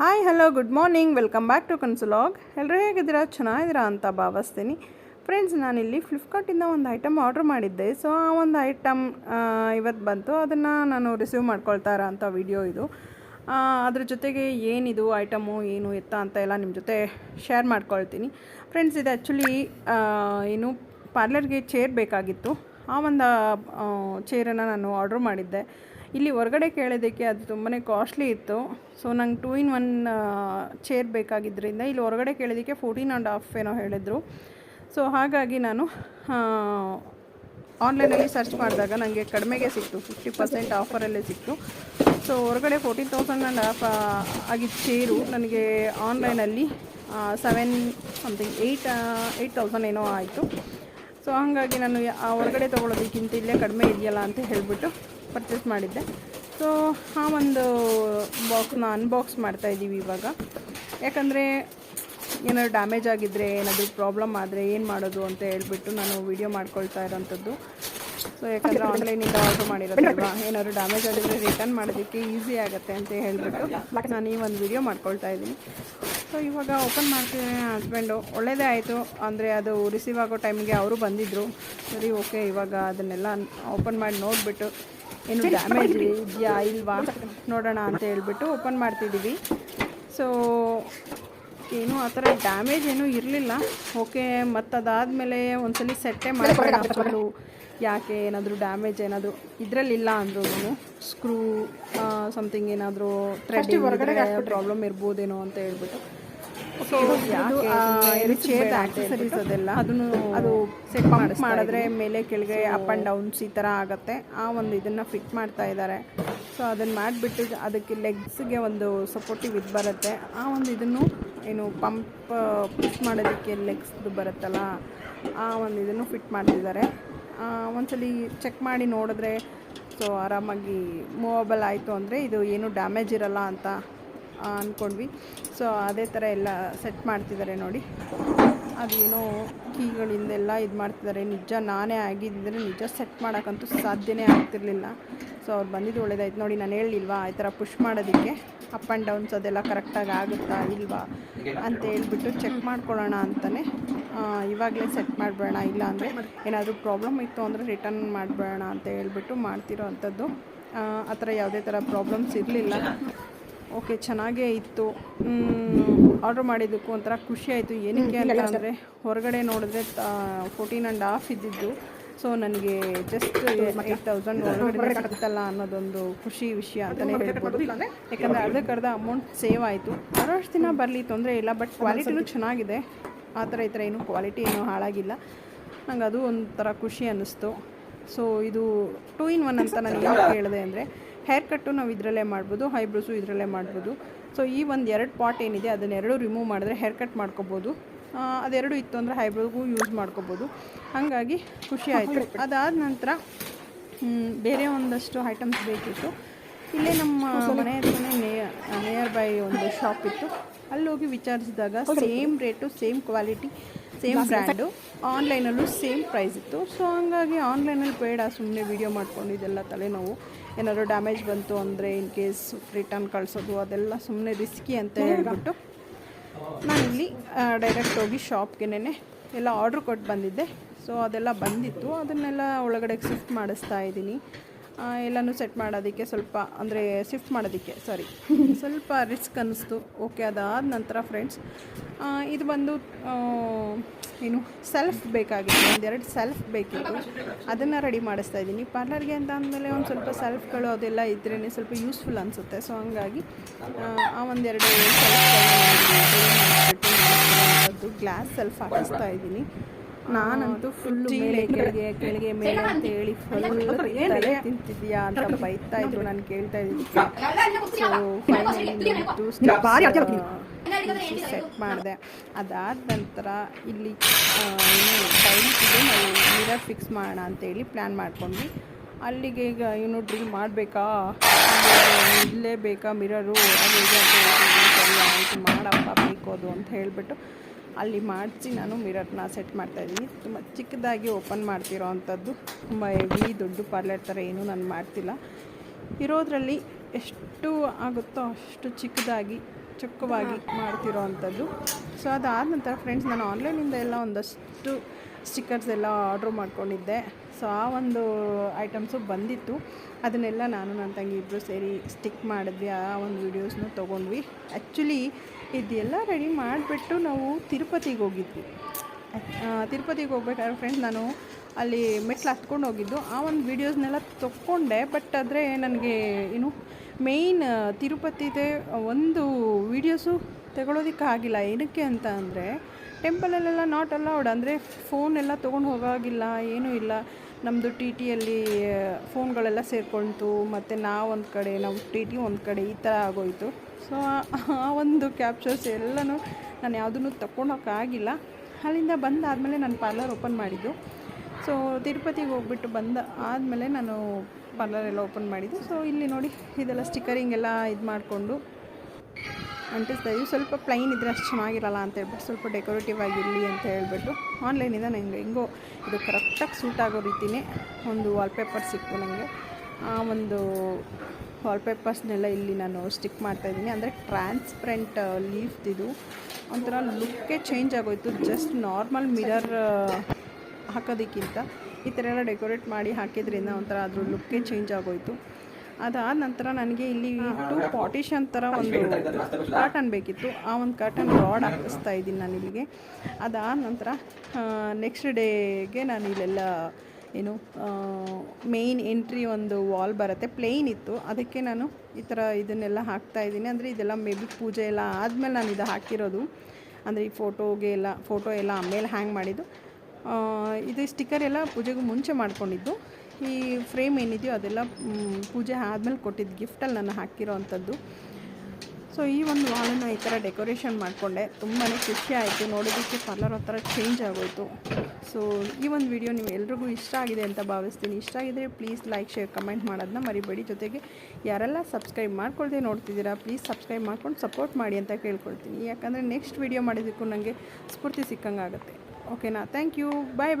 Hi hello good morning welcome back to ಕನ್ಸುಲಾಗ್ ಎಲ್ಲರೂ ಹೇಗಿದ್ದೀರಾ? ಚೆನ್ನಾಗಿದ್ದೀರಾ ಅಂತ ಭಾವಿಸ್ತೀನಿ. ಫ್ರೆಂಡ್ಸ್ ನಾನಿಲ್ಲಿ ಫ್ಲಿಪ್ಕಾರ್ಟಿಂದ ಒಂದು ಐಟಮ್ ಆರ್ಡ್ರ್ ಮಾಡಿದ್ದೆ. ಸೊ ಆ ಒಂದು ಐಟಮ್ ಇವತ್ತು ಬಂತು. ಅದನ್ನು ನಾನು ರಿಸೀವ್ ಮಾಡ್ಕೊಳ್ತಾ ಇರೋ ಅಂಥ ವಿಡಿಯೋ ಇದು. ಅದ್ರ ಜೊತೆಗೆ ಏನಿದು ಐಟಮು ಏನು, ಎತ್ತ ಅಂತ ಎಲ್ಲ ನಿಮ್ಮ ಜೊತೆ ಶೇರ್ ಮಾಡ್ಕೊಳ್ತೀನಿ. ಫ್ರೆಂಡ್ಸ್ ಇದು ಆ್ಯಕ್ಚುಲಿ ಏನು ಪಾರ್ಲರ್ಗೆ ಚೇರ್ ಬೇಕಾಗಿತ್ತು. ಆ ಒಂದು ಚೇರನ್ನು ನಾನು ಆರ್ಡ್ರ್ ಮಾಡಿದ್ದೆ. ಇಲ್ಲಿ ಹೊರಗಡೆ ಕೇಳೋದಕ್ಕೆ ಅದು ತುಂಬಾ ಕಾಸ್ಟ್ಲಿ ಇತ್ತು. ಸೊ ನಂಗೆ ಟೂ ಇನ್ ಒನ್ ಚೇರ್ ಬೇಕಾಗಿದ್ದರಿಂದ ಇಲ್ಲಿ ಹೊರಗಡೆ ಕೇಳೋದಕ್ಕೆ ಫೋರ್ಟೀನ್ ಆ್ಯಂಡ್ ಹಾಫ್ ಏನೋ ಹೇಳಿದರು. ಸೊ ಹಾಗಾಗಿ ನಾನು ಆನ್ಲೈನಲ್ಲಿ ಸರ್ಚ್ ಮಾಡಿದಾಗ ನನಗೆ ಕಡಿಮೆಗೆ ಸಿಕ್ತು. ಫಿಫ್ಟಿ ಪರ್ಸೆಂಟ್ ಆಫರಲ್ಲೇ ಸಿಕ್ತು. ಸೊ ಹೊರಗಡೆ ಫೋರ್ಟೀನ್ ತೌಸಂಡ್ ಆ್ಯಂಡ್ ಹಾಫ್ ಆಗಿದ್ದ ಚೇರು ನನಗೆ ಆನ್ಲೈನಲ್ಲಿ seven something eight eight thousand ಏನೋ ಆಯಿತು. ಸೊ ಹಾಗಾಗಿ ನಾನು ಆ ಹೊರಗಡೆ ತೊಗೊಳೋದಕ್ಕಿಂತ ಇಲ್ಲೇ ಕಡಿಮೆ ಇದೆಯಲ್ಲ ಅಂತ ಹೇಳಿಬಿಟ್ಟು ಪರ್ಚೇಸ್ ಮಾಡಿದ್ದೆ. ಸೊ ಆ ಒಂದು ಬಾಕ್ಸ್ನ ಅನ್ಬಾಕ್ಸ್ ಮಾಡ್ತಾ ಇದ್ದೀವಿ ಇವಾಗ. ಯಾಕಂದರೆ ಏನಾದ್ರು ಡ್ಯಾಮೇಜ್ ಆಗಿದ್ದರೆ ಏನಾದರೂ ಪ್ರಾಬ್ಲಮ್ ಆದರೆ ಏನು ಮಾಡೋದು ಅಂತ ಹೇಳ್ಬಿಟ್ಟು ನಾನು ವಿಡಿಯೋ ಮಾಡ್ಕೊಳ್ತಾ ಇರೋಂಥದ್ದು. ಸೊ ಯಾಕಂದರೆ ಆನ್ಲೈನಿಂದ ಆರ್ಡರ್ ಮಾಡಿರೋದಲ್ವಾ? ಏನಾದ್ರು ಡ್ಯಾಮೇಜ್ ಆಗಿದ್ರೆ ರಿಟರ್ನ್ ಮಾಡೋದಕ್ಕೆ ಈಸಿ ಆಗುತ್ತೆ ಅಂತ ಹೇಳಿಬಿಟ್ಟು ನಾನು ಈ ಒಂದು ವಿಡಿಯೋ ಮಾಡ್ಕೊಳ್ತಾ ಇದ್ದೀನಿ. ಸೊ ಇವಾಗ ಓಪನ್ ಮಾಡ್ತೀನಿ ಹಸ್ಬೆಂಡು ಒಳ್ಳೆಯದೇ ಆಯಿತು. ಅಂದರೆ ಅದು ರಿಸೀವ್ ಆಗೋ ಟೈಮಿಗೆ ಅವರು ಬಂದಿದ್ದರು ಸರಿ ಓಕೆ ಇವಾಗ ಅದನ್ನೆಲ್ಲ ಓಪನ್ ಮಾಡಿ ನೋಡಿಬಿಟ್ಟು ಏನು ಡ್ಯಾಮೇಜ್ ಇದೆಯಾ ಇಲ್ವಾ ನೋಡೋಣ ಅಂತ ಹೇಳ್ಬಿಟ್ಟು ಓಪನ್ ಮಾಡ್ತಿದ್ದೀವಿ. ಸೊ ಏನು ಆ ಥರ ಡ್ಯಾಮೇಜ್ ಏನೂ ಇರಲಿಲ್ಲ. ಓಕೆ ಮತ್ತು ಅದಾದಮೇಲೆ ಒಂದ್ಸಲಿ ಸೆಟ್ಟೇ ಮಾಡ್ಕೊಳ್ಳೋಣ ಯಾಕೆ ಏನಾದರೂ ಡ್ಯಾಮೇಜ್ ಏನಾದರೂ ಇದರಲ್ಲಿಲ್ಲ ಅಂದ್ರೂ ಸ್ಕ್ರೂ ಸಮಥಿಂಗ್ ಏನಾದರೂ ಥ್ರೆಡ್ ಪ್ರಾಬ್ಲಮ್ ಇರ್ಬೋದೇನೋ ಅಂತ ಹೇಳ್ಬಿಟ್ಟು. ಸೊ ಚೇರ್ ಆಕ್ಸೆಸರೀಸ್ ಅದೆಲ್ಲ. ಅದನ್ನು ಅದು ಸೆಟ್ ಮಾಡಿದ್ರೆ ಮೇಲೆ ಕೆಳಗೆ ಅಪ್ ಆ್ಯಂಡ್ ಡೌನ್ಸ್ ಈ ಥರ ಆಗುತ್ತೆ. ಆ ಒಂದು ಇದನ್ನು ಫಿಟ್ ಮಾಡ್ತಾ ಇದ್ದಾರೆ ಸೊ ಅದನ್ನು ಮಾಡಿಬಿಟ್ಟು ಅದಕ್ಕೆ ಲೆಗ್ಸ್ಗೆ ಒಂದು ಸಪೋರ್ಟಿವ್ ಇದು ಬರುತ್ತೆ. ಆ ಒಂದು ಇದನ್ನು ಏನು ಪಂಪ್ ಪುಷ್ ಮಾಡೋದಕ್ಕೆ ಲೆಗ್ಸ್ದು ಬರುತ್ತಲ್ಲ? ಆ ಒಂದು ಇದನ್ನು ಫಿಟ್ ಮಾಡ್ತಿದ್ದಾರೆ. ಒಂದ್ಸಲಿ ಚೆಕ್ ಮಾಡಿ ನೋಡಿದ್ರೆ ಸೊ ಆರಾಮಾಗಿ ಮೂವಬಲ್ ಆಯಿತು ಅಂದರೆ ಇದು ಏನು ಡ್ಯಾಮೇಜ್ ಇರಲ್ಲ ಅಂತ. ಅಂದ್ಕೊಂಡ್ವಿ ಸೊ ಅದೇ ಥರ ಎಲ್ಲ ಸೆಟ್ ಮಾಡ್ತಿದ್ದಾರೆ ನೋಡಿ. ಅದೇನೋ ಕೀಗಳಿಂದೆಲ್ಲ ಇದು ಮಾಡ್ತಿದ್ದಾರೆ ನಿಜ ನಾನೇ ಆಗಿದ್ದರೆ ನಿಜ ಸೆಟ್ ಮಾಡೋಕ್ಕಂತೂ ಸಾಧ್ಯನೇ ಆಗ್ತಿರ್ಲಿಲ್ಲ. ಸೊ ಅವ್ರು ಬಂದಿದ್ದು ಒಳ್ಳೇದಾಯ್ತು. ನೋಡಿ ನಾನು ಹೇಳಿಲ್ವಾ ಈ ಥರ ಪುಷ್ ಮಾಡೋದಕ್ಕೆ ಅಪ್ ಆ್ಯಂಡ್ ಡೌನ್ಸ್ ಅದೆಲ್ಲ ಕರೆಕ್ಟಾಗಿ ಆಗುತ್ತಾ ಇಲ್ವಾ ಅಂತ ಹೇಳ್ಬಿಟ್ಟು ಚೆಕ್ ಮಾಡ್ಕೊಳ್ಳೋಣ ಅಂತಲೇ ಇವಾಗಲೇ ಸೆಟ್ ಮಾಡಬೇಡ ಇಲ್ಲ ಅಂದರೆ ಏನಾದರೂ ಪ್ರಾಬ್ಲಮ್ ಇತ್ತು ಅಂದರೆ ರಿಟರ್ನ್ ಮಾಡಬೇಡ ಅಂತ ಹೇಳ್ಬಿಟ್ಟು ಮಾಡ್ತಿರೋ ಅಂಥದ್ದು. ಆ, ಆ ಥರ ಯಾವುದೇ ಥರ ಪ್ರಾಬ್ಲಮ್ಸ್ ಇರಲಿಲ್ಲ. ಓಕೆ ಚೆನ್ನಾಗೇ ಇತ್ತು. ಆರ್ಡ್ರ್ ಮಾಡಿದ್ದಕ್ಕೂ ಒಂಥರ ಖುಷಿ ಆಯಿತು. ಏನಕ್ಕೆ ಅಂತ ಅಂದರೆ ಹೊರಗಡೆ ನೋಡಿದ್ರೆ ಫೋರ್ಟೀನ್ ಆ್ಯಂಡ್ ಹಾಫ್ ಇದ್ದಿದ್ದು. ಸೊ ನನಗೆ ಜಸ್ಟ್ ಏಟ್ ತೌಸಂಡ್ ಒಳಗಡೆ ಸಿಗುತ್ತಲ್ಲ ಅನ್ನೋದೊಂದು ಖುಷಿ ವಿಷಯ ಅಂತಲೇ ಹೇಳ್ಬೋದು. ಯಾಕಂದರೆ ಅರ್ಧಕ್ಕರ್ಧ ಅಮೌಂಟ್ ಸೇವ್ ಆಯಿತು. ಬರೋಷ್ಟು ದಿನ ಬರಲಿ ತೊಂದರೆ ಇಲ್ಲ ಬಟ್ ಕ್ವಾಲಿಟಿನೂ ಚೆನ್ನಾಗಿದೆ. ಆ ಥರ ಈ ಥರ ಏನು ಕ್ವಾಲಿಟಿ ಏನು ಹಾಳಾಗಿಲ್ಲ. ನಂಗೆ ಅದು ಒಂಥರ ಖುಷಿ ಅನ್ನಿಸ್ತು. ಸೊ ಇದು ಟೂ ಇನ್ ಒನ್ ಅಂತ ನಾನು ಯಾಕೆ ಹೇಳಿದೆ ಅಂದರೆ ಹೇರ್ ಕಟ್ಟು ನಾವು ಇದರಲ್ಲೇ ಮಾಡ್ಬೋದು ಐಬ್ರೋಸು ಇದರಲ್ಲೇ ಮಾಡ್ಬೋದು. ಸೊ ಈ ಒಂದು ಎರಡು ಪಾಟ್ ಏನಿದೆ ಅದನ್ನೆರಡು ರಿಮೂವ್ ಮಾಡಿದ್ರೆ ಹೇರ್ ಕಟ್ ಮಾಡ್ಕೋಬೋದು. ಅದೆರಡು ಇತ್ತು ಅಂದರೆ ಐಬ್ರೋಗೂ ಯೂಸ್ ಮಾಡ್ಕೋಬೋದು. ಹಾಗಾಗಿ ಖುಷಿ ಆಯಿತು. ಅದಾದ ನಂತರ ಬೇರೆ ಒಂದಷ್ಟು ಐಟಮ್ಸ್ ಬೇಕಿತ್ತು. ಇಲ್ಲೇ ನಮ್ಮ ಮನೆ ಹತ್ರನೇ ನಿಯರ್ ಬೈ ಒಂದು ಶಾಪ್ ಇತ್ತು. ಅಲ್ಲಿ ಹೋಗಿ ವಿಚಾರಿಸಿದಾಗ same rate same quality same brand ಆನ್ಲೈನಲ್ಲೂ same price ಇತ್ತು. ಸೊ ಹಂಗಾಗಿ ಆನ್ಲೈನಲ್ಲಿ ಬೇಡ ಸುಮ್ಮನೆ ವೀಡಿಯೋ ಮಾಡ್ಕೊಂಡು ಇದೆಲ್ಲ ತಲೆನೋವು. ಏನಾದರೂ ಡ್ಯಾಮೇಜ್ ಬಂತು ಅಂದರೆ ಇನ್ ಕೇಸ್ ರಿಟರ್ನ್ ಕಳಿಸೋದು ಅದೆಲ್ಲ ಸುಮ್ಮನೆ ರಿಸ್ಕಿ ಅಂತ ಹೇಳ್ಬಿಟ್ಟು ನಾನಿಲ್ಲಿ ಡೈರೆಕ್ಟ್ ಹೋಗಿ ಶಾಪ್ಗೆನೇ ಎಲ್ಲ ಆರ್ಡ್ರ್ ಕೊಟ್ಟು ಬಂದಿದ್ದೆ. ಸೊ ಅದೆಲ್ಲ ಬಂದಿತ್ತು. ಅದನ್ನೆಲ್ಲ ಒಳಗಡೆ ಶಿಫ್ಟ್ ಮಾಡಿಸ್ತಾ ಇದ್ದೀನಿ. ಎಲ್ಲನೂ ಸೆಟ್ ಮಾಡೋದಕ್ಕೆ ಸ್ವಲ್ಪ ಅಂದರೆ ಶಿಫ್ಟ್ ಮಾಡೋದಕ್ಕೆ ಸಾರಿ ಸ್ವಲ್ಪ ರಿಸ್ಕ್ ಅನ್ನಿಸ್ತು. ಓಕೆ ಅದಾದ ನಂತರ ಫ್ರೆಂಡ್ಸ್ ಇದು ಬಂದು ಏನು ಸೆಲ್ಫ್ ಬೇಕಾಗಿತ್ತು. ಒಂದೆರಡು ಸೆಲ್ಫ್ ಬೇಕಿತ್ತು. ಅದನ್ನು ರೆಡಿ ಮಾಡಿಸ್ತಾ ಇದ್ದೀನಿ. ಪಾರ್ಲರ್ಗೆ ಅಂತ ಅಂದಮೇಲೆ ಒಂದು ಸ್ವಲ್ಪ ಸೆಲ್ಫ್ಗಳು ಅದೆಲ್ಲ ಇದ್ರೇ ಸ್ವಲ್ಪ ಯೂಸ್ಫುಲ್ ಅನಿಸುತ್ತೆ. ಸೊ ಹಂಗಾಗಿ ಆ, ಒಂದೆರಡು ಸೆಲ್ಫ್ಗಳು ಗ್ಲಾಸ್ ಸೆಲ್ಫ್ ಹಾಕಿಸ್ತಾ ಇದ್ದೀನಿ. ನಾನಂತೂ ಫುಲ್ಲು ಮೇಲೆ ಕೆಳಗೆ ಕೆಳಗೆ ಮೇಲೆ ಅಂತ ಹೇಳಿ ಫುಲ್ ತಲೆ ತಿಂತಿದ್ಯಾ ಅಂತ ಬೈತಾ ಇದ್ರು ನಾನು ಕೇಳ್ತಾ ಇದ್ದೀನಿ. ಸೆಟ್ ಮಾಡಿದೆ. ಅದಾದ ನಂತರ ಇಲ್ಲಿ ಆ, ಏನು ಟೈಲ್ಸ್ ಇದೆ ನಾವು ಮಿರರ್ ಫಿಕ್ಸ್ ಮಾಡೋಣ ಅಂತೇಳಿ ಪ್ಲ್ಯಾನ್ ಮಾಡ್ಕೊಂಡ್ವಿ. ಅಲ್ಲಿಗೆ ಈಗ ಏನು ಡ್ರಿಲ್ ಮಾಡಬೇಕಾ? ಇಲ್ಲೇ ಬೇಕಾ ಮಿರರು ಅದು. ಮಾಡಪ್ಪ ಬೇಕು ಅದು ಅಂತ ಹೇಳಿಬಿಟ್ಟು ಅಲ್ಲಿ ಮಾಡಿಸಿ ನಾನು ಮಿರರ್ನ ಸೆಟ್ ಮಾಡ್ತಾಯಿದ್ದೀನಿ ತುಂಬ ಚಿಕ್ಕದಾಗಿ ಓಪನ್ ಮಾಡ್ತಿರೋ ಅಂಥದ್ದು ತುಂಬ ಹೆವಿ ದೊಡ್ಡ ಪಾರ್ಲರ್ ಥರ ಏನೂ ನಾನು ಮಾಡ್ತಿಲ್ಲ. ಇರೋದ್ರಲ್ಲಿ ಎಷ್ಟು ಆಗುತ್ತೋ ಅಷ್ಟು ಚಿಕ್ಕದಾಗಿ, ಚೊಕ್ಕವಾಗಿ ಮಾಡ್ತಿರೋ ಅಂಥದ್ದು. ಸೊ ಅದಾದ ನಂತರ ಫ್ರೆಂಡ್ಸ್ ನಾನು ಆನ್ಲೈನಿಂದ ಎಲ್ಲ ಒಂದಷ್ಟು ಸ್ಟಿಕ್ಕರ್ಸ್ ಎಲ್ಲ ಆರ್ಡ್ರ್ ಮಾಡ್ಕೊಂಡಿದ್ದೆ. ಸೊ ಆ ಒಂದು ಐಟಮ್ಸು ಬಂದಿತ್ತು. ಅದನ್ನೆಲ್ಲ ನಾನು, ನನ್ನ ತಂಗಿ ಇಬ್ಬರು ಸೇರಿ ಸ್ಟಿಕ್ ಮಾಡಿದ್ವಿ. ಆ ಒಂದು ವೀಡಿಯೋಸ್ನೂ ತೊಗೊಂಡ್ವಿ. ಆ್ಯಕ್ಚುಲಿ ಇದೆಲ್ಲ ರೆಡಿ ಮಾಡಿಬಿಟ್ಟು ನಾವು ತಿರುಪತಿಗೆ ಹೋಗಿದ್ವಿ. ತಿರುಪತಿಗೆ ಹೋಗ್ಬೇಕಾದ್ರೆ ಫ್ರೆಂಡ್ಸ್ ನಾನು ಅಲ್ಲಿ ಮೆಟ್ಲು ಹತ್ಕೊಂಡು ಹೋಗಿದ್ದು. ಆ ಒಂದು ವೀಡಿಯೋಸ್ನೆಲ್ಲ ತೊಗೊಂಡೆ ಬಟ್ ಆದರೆ ನನಗೆ ಏನು ಮೇಯ್ನ್ ತಿರುಪತಿದೆ ಒಂದು ವೀಡಿಯೋಸು ಆಗಿಲ್ಲ. ಏನಕ್ಕೆ ಅಂತ ಅಂದರೆ ಟೆಂಪಲಲ್ಲೆಲ್ಲ ನಾಟ್ ಅಲೌಡ್ ಅಂದರೆ ಫೋನ್ ಎಲ್ಲ ತೊಗೊಂಡು ಹೋಗೋಗಿಲ್ಲ, ಏನೂ ಇಲ್ಲ. ನಮ್ಮದು ಟಿ ಟಿಯಲ್ಲಿ ಫೋನ್ಗಳೆಲ್ಲ ಸೇರ್ಕೊಳ್ತು ಮತ್ತು ನಾವೊಂದು ಕಡೆ ನಾವು ಟಿ ಟಿ ಒಂದು ಕಡೆ ಈ ಥರ ಆಗೋಯಿತು. ಸೊ ಆ ಒಂದು ಕ್ಯಾಪ್ಚರ್ಸ್ ಎಲ್ಲನೂ ನಾನು ಯಾವುದನ್ನು ತಗೊಳಕ್ಕಾಗಿಲ್ಲ ಅಲ್ಲಿಂದ ಬಂದಾದಮೇಲೆ ನಾನು ಪಾರ್ಲರ್ ಓಪನ್ ಮಾಡಿದ್ದು. ಸೊ ತಿರುಪತಿಗೆ ಹೋಗ್ಬಿಟ್ಟು ಬಂದ ಆದಮೇಲೆ ನಾನು ಪಾರ್ಲರ್ ಎಲ್ಲ ಓಪನ್ ಮಾಡಿದ್ದು. ಸೊ ಇಲ್ಲಿ ನೋಡಿ ಇದೆಲ್ಲ ಸ್ಟಿಕ್ಕರಿಂಗ್ ಎಲ್ಲ ಇದು ಮಾಡಿಕೊಂಡು ಅಂಟಿಸ್ತಾ ಇದ್ವಿ. ಸ್ವಲ್ಪ ಪ್ಲೈನ್ ಇದ್ದರೆ ಅಷ್ಟು ಚೆನ್ನಾಗಿರಲ್ಲ ಅಂತ ಹೇಳ್ಬಿಟ್ಟು, ಸ್ವಲ್ಪ ಡೆಕೋರೇಟಿವ್ ಆಗಿರಲಿ ಅಂತ ಹೇಳ್ಬಿಟ್ಟು ಆನ್ಲೈನಿಂದ ನನಗೆ ಹೆಂಗೋ ಇದು ಕರೆಕ್ಟಾಗಿ ಸೂಟ್ ಆಗೋ ರೀತಿಯೇ ಒಂದು ವಾಲ್ಪೇಪರ್ ಸಿಕ್ತು ನನಗೆ ಆ ಒಂದು ವಾಲ್ಪೇಪರ್ಸ್ನೆಲ್ಲ ಇಲ್ಲಿ ನಾನು ಸ್ಟಿಕ್ ಮಾಡ್ತಾಯಿದ್ದೀನಿ ಅಂದರೆ ಟ್ರಾನ್ಸ್ಪರೆಂಟ್ ಲೀಫ್ದಿದು ಒಂಥರ ಲುಕ್ಕೇ ಚೇಂಜ್ ಆಗೋಯಿತು. ಜಸ್ಟ್ ನಾರ್ಮಲ್ ಮಿರರ್ ಹಾಕೋದಕ್ಕಿಂತ. ಈ ಥರ ಎಲ್ಲ ಡೆಕೋರೇಟ್ ಮಾಡಿ ಹಾಕಿದ್ರಿಂದ ಒಂಥರ ಅದ್ರ ಲುಕ್ಕೇ ಚೇಂಜ್ ಆಗೋಯಿತು. ಅದಾದ ನಂತರ ನನಗೆ ಇಲ್ಲಿ ಟು ಪಾಟಿಷನ್ ಥರ ಒಂದು ಕಾಟನ್ ಬೇಕಿತ್ತು. ಆ ಒಂದು ಕಾಟನ್ ರಾಡ್ ಹಾಕಿಸ್ತಾ ಇದ್ದೀನಿ ನಾನು ಇಲ್ಲಿಗೆ. ಅದಾದ ನಂತರ ನೆಕ್ಸ್ಟ್ ಡೇಗೆ ನಾನು ಇಲ್ಲೆಲ್ಲ ಏನು ಮೇಯ್ನ್ ಎಂಟ್ರಿ ಒಂದು ವಾಲ್ ಬರುತ್ತೆ ಪ್ಲೇನ್ ಇತ್ತು. ಅದಕ್ಕೆ ನಾನು ಈ ಥರ ಇದನ್ನೆಲ್ಲ ಹಾಕ್ತಾ ಇದ್ದೀನಿ. ಅಂದರೆ ಇದೆಲ್ಲ ಮೇ ಬಿ ಪೂಜೆ ಎಲ್ಲ ಆದಮೇಲೆ ನಾನು ಇದು ಹಾಕಿರೋದು. ಅಂದರೆ ಈ ಫೋಟೋಗೆ ಎಲ್ಲ ಫೋಟೋ ಎಲ್ಲ ಆಮೇಲೆ ಹ್ಯಾಂಗ್ ಮಾಡಿದ್ದು. ಇದು ಸ್ಟಿಕ್ಕರ್ ಎಲ್ಲ ಪೂಜೆಗೂ ಮುಂಚೆ ಮಾಡ್ಕೊಂಡಿದ್ದು. ಈ ಫ್ರೇಮ್ ಏನಿದೆಯೋ ಅದೆಲ್ಲ ಪೂಜೆ ಆದಮೇಲೆ ಕೊಟ್ಟಿದ್ದು ಗಿಫ್ಟಲ್ಲಿ ನಾನು ಹಾಕಿರೋ ಅಂಥದ್ದು. ಸೊ ಈ ಒಂದು ವಾಲನ್ನು ಈ ಥರ ಡೆಕೋರೇಷನ್ ಮಾಡಿಕೊಂಡೆ. ತುಂಬಾ ಖುಷಿ ಆಯಿತು. ನೋಡೋದಕ್ಕೆ ಪಾರ್ಲರ್ ಒಂಥರ ಚೇಂಜ್ ಆಗೋಯಿತು. ಸೊ ಈ ಒಂದು ವಿಡಿಯೋ ನೀವು ಎಲ್ರಿಗೂ ಇಷ್ಟ ಆಗಿದೆ ಅಂತ ಭಾವಿಸ್ತೀನಿ. ಇಷ್ಟ ಆಗಿದ್ರೆ ಪ್ಲೀಸ್ ಲೈಕ್ ಶೇರ್ ಕಮೆಂಟ್ ಮಾಡೋದನ್ನ ಮರಿಬೇಡಿ. ಜೊತೆಗೆ ಯಾರೆಲ್ಲ ಸಬ್ಸ್ಕ್ರೈಬ್ ಮಾಡ್ಕೊಳ್ದೆ ನೋಡ್ತಿದ್ದೀರಾ ಪ್ಲೀಸ್ ಸಬ್ಸ್ಕ್ರೈಬ್ ಮಾಡ್ಕೊಂಡು ಸಪೋರ್ಟ್ ಮಾಡಿ ಅಂತ ಕೇಳ್ಕೊಳ್ತೀನಿ. ಯಾಕಂದರೆ ನೆಕ್ಸ್ಟ್ ವಿಡಿಯೋ ಮಾಡಿದ್ದಕ್ಕೂ ನನಗೆ ಸ್ಫೂರ್ತಿ ಸಿಕ್ಕಂಗಾಗುತ್ತೆ. ಓಕೆನಾ ಥ್ಯಾಂಕ್ ಯು ಬಾಯ್ ಬಾಯ್